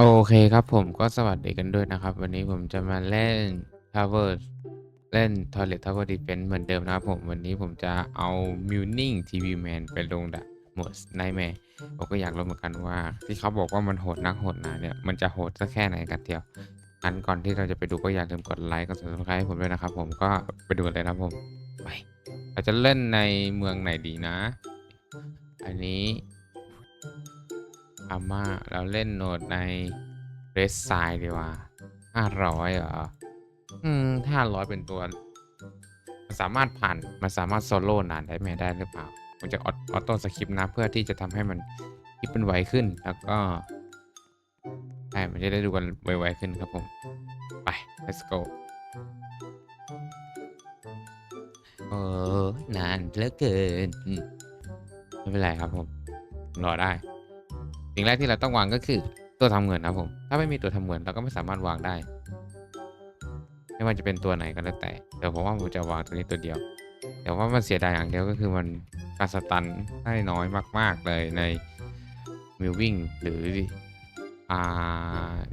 โอเคครับผมก็สวัสดีกันด้วยนะครับ วันนี้ผมจะมาเล่น Tower เล่น Toilet Tower Defense เหมือนเดิมนะครับผม วันนี้ผมจะเอา Muning TV Man ไปลงดะหมด Nightmare ผมก็อยากรู้เหมือนกันว่า ที่เขาบอกว่ามันโหดนักโหดหนาเนี่ย มันจะโหดสักแค่ไหนกันเดียวงั้นก่อนที่เราจะไปดูก็อย่าลืมกดไลค์กด subscribe ให้ผมด้วยนะครับผมก็ไปดูกันเลยนะผมไปเราจะเล่นในเมืองไหนดีนะ อันนี้ อาม่าเราเล่นโหนดในเรสไซด์ดีกว่าห้าร้อยเหรอ อืมห้าร้อยเป็นตัวมันสามารถผ่านมันสามารถโซโล่นานได้ไหมได้หรือเปล่าผมจะออโต้สคริปต์นะเพื่อที่จะทำให้มันคลิปเป็นไวขึ้นแล้วก็ใช่มันจะได้ดูกันไวๆขึ้นครับผม ไป let's go เออนานเหลือเกิน ไม่เป็นไรครับผม รอได้ สิ่งแรกที่เราต้องวางก็คือตัวทำเงินนะผม ถ้าไม่มีตัวทำเงินเราก็ไม่สามารถวางได้ ไม่ว่าจะเป็นตัวไหนก็แล้วแต่ เดี๋ยวผมว่าผมจะวางตัวนี้ตัวเดียว แต่ว่ามันเสียดายอย่างเดียวก็คือมันการสตันได้น้อยมาก ๆเลยในมิววิ่งหรืออ่า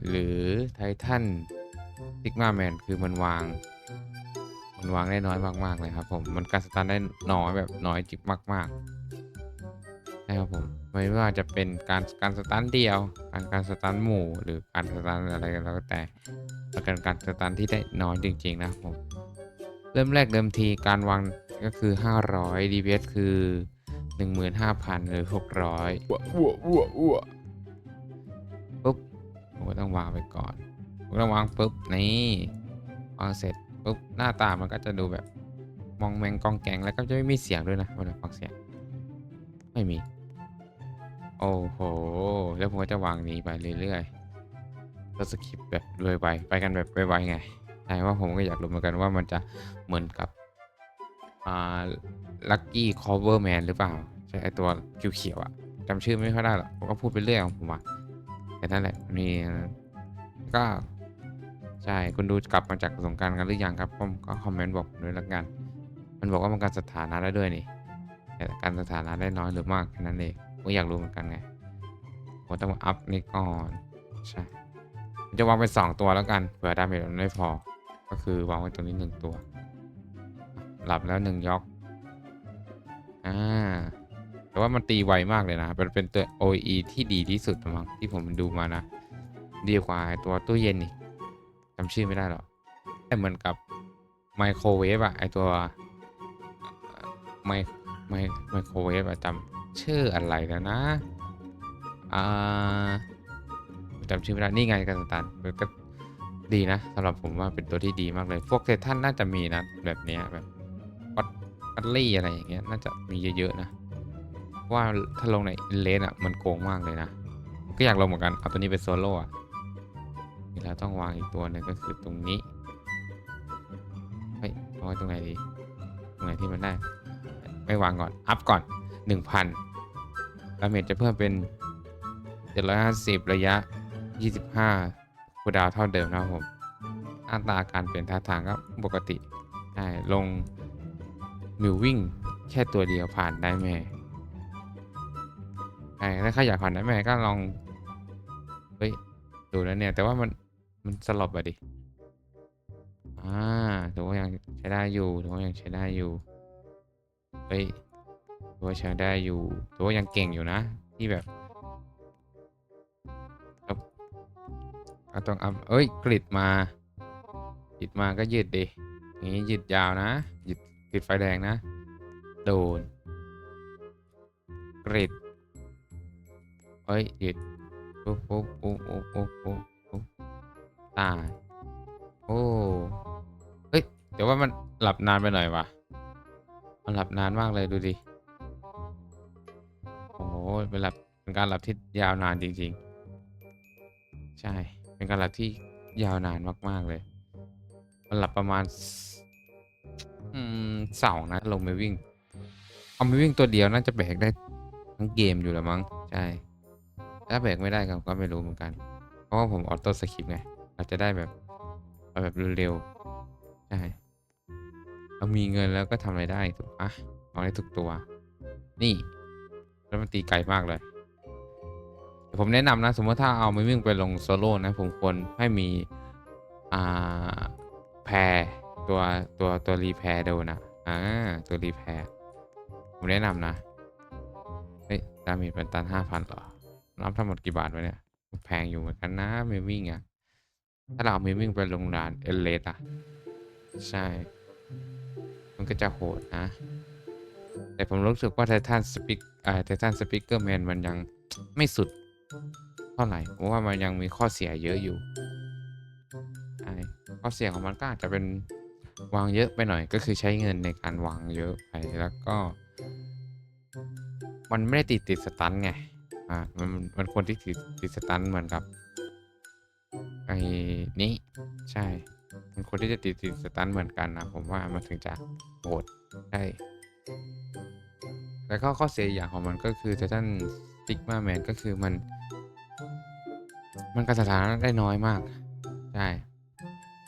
หรือไททันซิกมาแมนคือมันวาง มันวางได้น้อยมากๆเลยครับผม มันการสตันได้น้อยแบบน้อยจิบมาก ๆ ใช่ครับผมไม่ว่าจะเป็นการการสตันเดียว การการสตันหมู่หรือการสตันอะไรก็แล้วแต่แล้วกันการสตันที่ได้น้อยจริงๆนะครับผม เริ่มแรกเดิมทีการวางก็คือ 500 DPS คือ 15,000 หรือ 600อ้วอ้วอ้วอ้วปุ๊บผมก็ต้องวางไปก่อนผมต้องวางปุ๊บนี่วางเสร็จปุ๊บหน้าตามันก็จะดูแบบมองแมงกองแกงแล้วก็จะไม่มีเสียงด้วยนะเวลาฟังเสียงไม่มี โอ้โห แล้วผมก็จะวางนี้ไปเรื่อยๆก็สคริปแบบไวๆไปไปกันแบบไวๆไงใช่ว่าผมก็อยากรู้เหมือนกันว่ามันจะเหมือนกับอ่าลัคกี้คอเวอร์แมนหรือเปล่าใช่ไอตัวเขียวๆอะจำชื่อไม่ค่อยได้หรอกผมก็พูดไปเรื่อยของผมอะแต่นั่นแหละมีก็ใช่คุณดูกลับมาจากสงกรารกันหรือยังครับผมก็คอมเมนต์บอกด้วยละกัน มันบอกว่ามันการสถานะได้ด้วยนี่แต่การสถานะได้น้อยหรือมากแค่นั้นเอง ผมอยากรู้เหมือนกันไงผมต้องอัพนี่ก่อนใช่ผมจะวางไปสองตัวแล้วกันเผื่อดาเมจมันไม่พอ ก็คือวางไว้ตรงนี้หนึ่งตัว หลับแล้วหนึ่งยอกอ่าแต่ว่ามันตีไวมากเลยนะเป็นเป็นตัว OE ที่ดีที่สุดมั้งที่ผมดูมานะดีกว่าตัวตู้เย็นอีกจำชื่อไม่ได้หรอกแต่เหมือนกับไมโครเวฟอะไอตัวไมไมไมโครเวฟอะจำ ชื่ออะไรแล้วนะ อ่าจำชื่อไม่ได้ นี่ไงกันตันมันก็ดีนะสำหรับผมว่าเป็นตัวที่ดีมากเลย พวกเททันน่าจะมีนะ แบบเนี้ยแบบปัตปัตลี่อะไรอย่างเงี้ย น่าจะมีเยอะๆนะ ว่าถ้าลงในเลนอะมันโกงมากเลยนะ ก็อยากลงเหมือนกัน เอาตัวนี้เป็นโซโล่อะนี่เราต้องวางอีกตัวหนึ่งก็คือตรงนี้ เฮ้ยเอาไว้ตรงไหนดี ตรงไหนที่มันได้ ไม่วางก่อน อัพก่อน 1,000ดาเมจจะเพิ่มเป็น 750 ระยะ 25คูดาวเท่าเดิมนะครับผมหน้าตาการเปลี่ยนท่าทางก็ปกติใช่ลงมิววิ่งแค่ตัวเดียวผ่านได้แม่ใช่ถ้าใครอยากผ่านได้แม่ก็ลอง เฮ้ย ดูแล้วเนี่ย แต่ว่ามัน มันสลบอะดิ อ่าถือว่ายังใช้ได้อยู่ถือว่ายังใช้ได้อยู่ เฮ้ย ถือว่าใช้ได้อยู่ถือว่ายังเก่งอยู่นะ ที่แบบครับเอาต้องอัพเอ้ยกริดมาหยิดมาก็ยืดดิอย่างนี้ยิดยาวนะยิดติดไฟแดงนะ โดนกริดเฮ้ยหยิดปุ๊บปุ๊บปุ๊บปุ๊บปุ๊บปุ๊บปุ๊บตายโอ้เฮ้ยแต่ว่ามันหลับนานไปหน่อยวะมันหลับนานมากเลยดูดิ เป็นหลับเป็นการหลับที่ยาวนานจริง ๆ ใช่ เป็นการหลับที่ยาวนานมาก ๆ เลยมันหลับประมาณสอืมสาร์นะลงไปวิ่ง เอาไปวิ่งตัวเดียวน่าจะแบกได้ทั้งเกมอยู่แล้วมั้ง ใช่ ถ้าแบกไม่ได้ก็ก็ไม่รู้เหมือนกัน เพราะว่าผมออโต้สคริปต์ไงเราจะได้แบบแบบเร็วๆ ใช่เรามีเงินแล้วก็ทำอะไรได้ถูกปะเอาได้ทุกตัว นี่ แล้วมันตีไกลมากเลย ผมแนะนำนะ สมมติถ้าเอาไม่วิ่งไปลงโซโล่นะ ผมควรให้มี อ่า แพรตัวตัวตัวรีแพรดูนะ อ่า ตัวรีแพรผมแนะนำนะ เฮ้ยดามจเป็นตันห้าพันเหรอ รับทั้งหมดกี่บาทวะเนี่ย แพงอยู่เหมือนกันนะเมวิ่งอะถ้าเราเอาเมวิ่งไปลงด่านเอเลสอะ ใช่ มันก็จะโหดนะ แต่ผมรู้สึกว่าไททันสปิก อ่าไททันสปิเกอร์แมนมันยังไม่สุดเท่าไหร่เพราะว่ามันยังมีข้อเสียเยอะอยู่ข้อเสียของมันก็อาจจะเป็นวางเยอะไปหน่อยก็คือใช้เงินในการวางเยอะไปแล้วก็ มันไม่ได้ติดติดสตันไงอ่ามันมันควรที่ติดติดสตันเหมือนกับไอ้นี้ใช่ มันควรที่จะติดติดสตันเหมือนกันนะผมว่ามันถึงจะโหดใช่ แล้วก็ข้อเสียอย่างของมันก็คือไททันสติกมาแมนก็คือมัน มันการสถานะได้น้อยมาก ใช่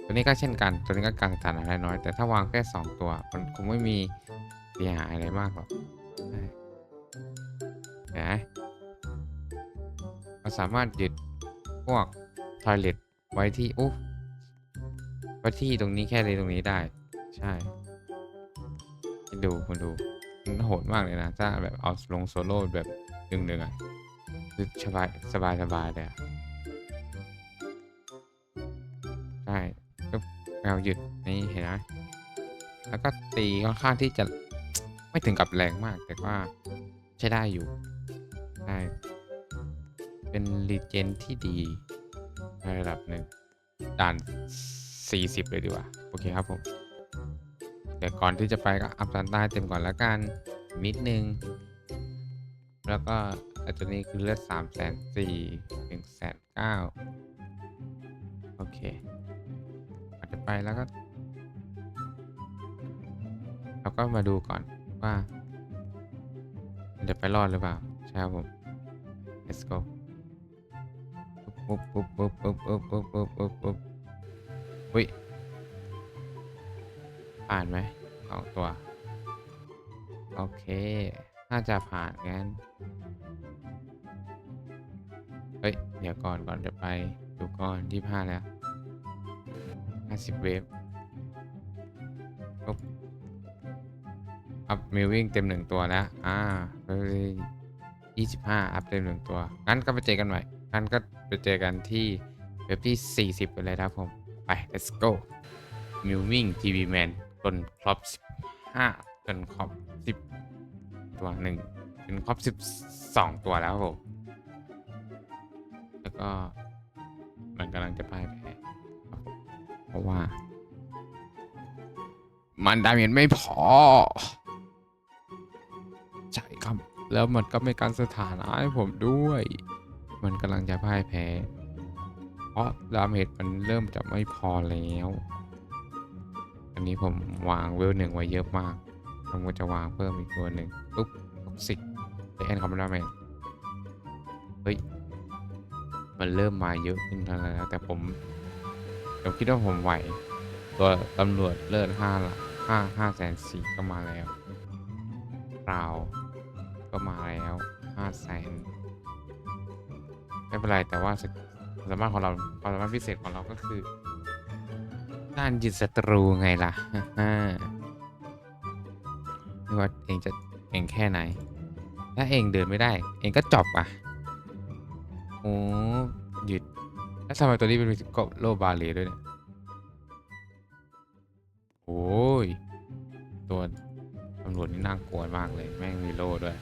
ตัวนี้ก็เช่นกัน ตัวนี้ก็การสถานะได้น้อย แต่ถ้าวางแค่สองตัว มันคงไม่มีเสียหายอะไรมากหรอกใช่เห็นไหมเราสามารถยึดพวกทอยเลทไว้ที่อุ๊ไว้ที่ตรงนี้แค่เลยตรงนี้ได้ ใช่ดูมาดู โหดมากเลยนะ ถ้าแบบเอาลงโซโล่แบบดึงๆอะคือสบายสบายสบายเลยอะใช่ก็แมวหยุดนี่เห็นไหมแล้วก็ตีค่อนข้างที่จะไม่ถึงกับแรงมาก แต่ว่าใช้ได้อยู่ใช่เป็นรีเจนที่ดีในระดับหนึ่งด่าน 40 เลยดีกว่า โอเคครับผม แต่ก่อนที่จะไปก็อัพซันต้าเต็มก่อนแล้วกันนิดนึง แล้วก็ไอ้ตัวนี้คือเลือดสามแสนสี่หนึ่งแสนเก้าโอเคอาจจะไปแล้วก็ เราก็มาดูก่อนว่าจะไปรอดหรือเปล่า ใช่ครับผม let's go ปุ๊บปุ๊บปุ๊บปุ๊บปุ๊บปุ๊บปุ๊บปุ๊บปุ๊บอุ้ย ผ่านไหมสองตัว โอเค น่าจะผ่านงั้น เฮ้ย เดี๋ยวก่อนก่อนจะไป ดูก่อนยี่ห้านแล้วห้าสิบเวฟปุ๊บอัพมิววิ่งเต็มหนึ่งตัวแล้ว อ่าเฮ้ยยี่สิบห้าอัพเต็มหนึ่งตัว งั้นก็ไปเจอกันใหม่งั้นก็ไปเจอกันที่เว็บที่ 40 ไปเลยครับผม ไป let's go มิววิ่งทีวีแมน นครบ15จนครบ10ตัวหนึ่งจนครบ12ตัวแล้วครับผมแล้วก็มันกำลังจะพ่ายแพ้ครับผมเพราะว่า มันดาเมจไม่พอ ใช่ครับ แล้วมันก็ไม่การสถานะให้ผมด้วย มันกำลังจะพ่ายแพ้ เพราะดาเมจมันเริ่มจะไม่พอแล้ว อันนี้ผมวางเวลหนึ่งไว้เยอะมากผมก็จะวางเพิ่มอีกตัวหนึ่งปุ๊บท็อกซิกไปแอนคอมดาเมจเฮ้ย มันเริ่มมาเยอะขึ้นแล้วแต่ผมผมคิดว่าผมไหว ตัวตำรวจเลิศห้าละห้าห้าแสนสี่ก็มาแล้วเปล่าก็มาแล้วห้าแสนไม่เป็นไรแต่ว่าสกสามารถของเราความสามารถพิเศษของเราก็คือ การยึดศัตรูไงล่ะไม่ว่าเองจะเองแค่ไหน ถ้าเองเดินไม่ได้ เองก็จบอะโอ้หยุด แล้วทำไมตัวนี้เป็นกบโลบาเลด้วยเนี่ย โอ้ย ตัวตำรวจนี่น่ากลัวมากเลย แม่งมีโล่ด้วย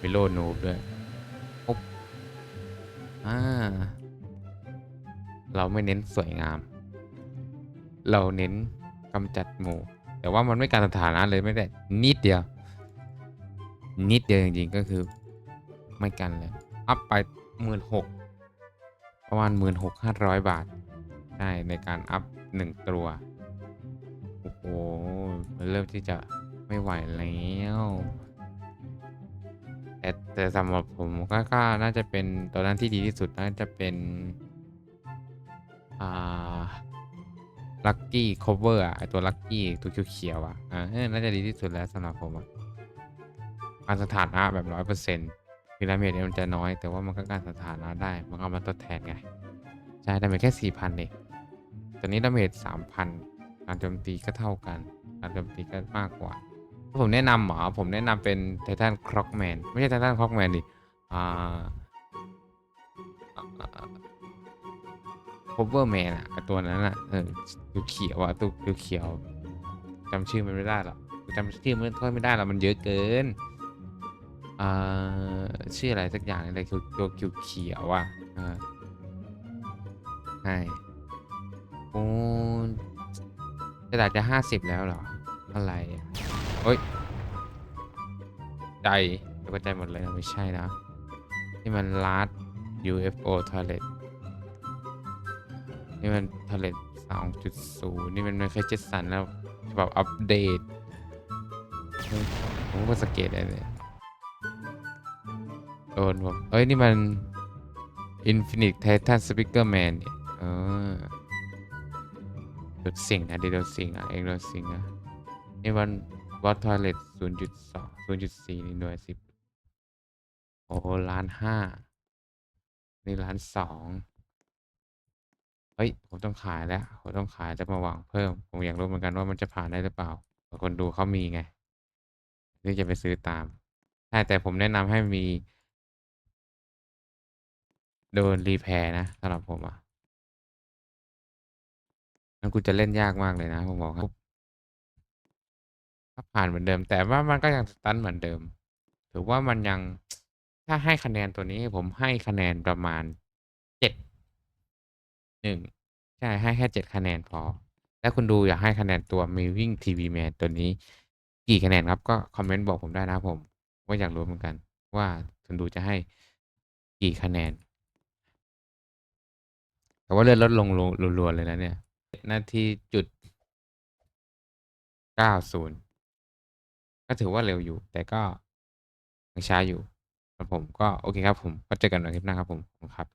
มีโล่นูบด้วยปุ๊บอ่า เราไม่เน้นสวยงาม เราเน้นกำจัดหมู่ แต่ว่ามันไม่การสถานะเลยไม่ได้นิดเดียว นิดเดียวจริงๆก็คือไม่กันเลย อัพไปหมื่นหกประมาณหมื่นหกห้าร้อยบาทได้ในการอัพหนึ่งตัวโอ้โหมันเริ่มที่จะไม่ไหวแล้วแต่แต่สำหรับผมก็ก็น่าจะเป็นตัวนั้นที่ดีที่สุดน่าจะเป็น อ่า ลัคกี้คเวอร์ไอตัวลัคกี้ตัวเขียวๆอะอ่าเออน่าจะดีที่สุดแล้วสำหรับผมอะการสถานะแบบร้อยเปอร์เซ็นต์ถึงดาเมจเนี่ยมันจะน้อย แต่ว่ามันก็การสถานะได้ มันเอามาทดแทนไง ใช่ดาเมจแค่4,000เองตอนนี้ดาเมจ3,000การโจมตีก็เท่ากันการโจมตีก็มากกว่าถ้าผมแนะนำหรอผมแนะนำเป็นไททันคร็อกแมนไม่ใช่ไททันคร็อกแมนดิอ่า พบเวอร์แมนอะตัวนั้นอะเออตัวเขียวอะตัวเขียวจำชื่อมันไม่ได้หรอกจำชื่อมันค่อยไม่ได้หรอกมันเยอะเกินอ่าชื่ออะไรสักอย่างอะไรตัวเขียวเขียวอะอ่าใช่โอ้กระดาษจะห้าสิบแล้วเหรอ อะไรอะเฮ้ยใจตกใจหมดเลยไม่ใช่นะนี่มัน last UFO toilet นี่มัน toilet 2.0นี่มันไม่เคยเจ็ดสันแล้วฉบับอัปเดต ผมก็สังเกตได้เลยโดนผมเอ้ย นี่มัน Infinite Titan Speaker Man เนี่ยเออโดนสิงนะเดี๋ยวโดนสิงอะ เองโดนสิงอะ นี่มัน Watt Toilet 0.2 0.4นี่หน่วยสิบโอ้ล้านห้านี่ล้านสอง เฮ้ย ผมต้องขายแล้ว ผมต้องขายแล้วมาวางเพิ่ม ผมอยากรู้เหมือนกันว่ามันจะผ่านได้หรือเปล่าคนดูเขามีไงนี่จะไปซื้อตามใช่แต่ผมแนะนำให้มี โดนรีแพร์นะสำหรับผมอะงั้นกูจะเล่นยากมากเลยนะ ผมบอกครับถ้าผ่านเหมือนเดิม แต่ว่ามันก็ยังสตันเหมือนเดิม ถือว่ามันยังถ้าให้คะแนนตัวนี้ผมให้คะแนนประมาณ หนึ่งใช่ให้แค่เจ็ดคะแนนพอ แล้วคุณดูอยากให้คะแนนตัว Moving TV Man ตัวนี้ กี่คะแนนครับก็คอมเมนต์บอกผมได้นะผม ว่าอยากรู้เหมือนกัน ว่าคุณดูจะให้กี่คะแนน แต่ว่าเลื่อนลดลงรัวๆเลยนะเนี่ยนาทีจุดเก้าศูนย์ก็ถือว่าเร็วอยู่ แต่ก็ยังช้าอยู่สำหรับผมก็โอเคครับผมก็เจอกันในคลิปหน้าครับผมครับ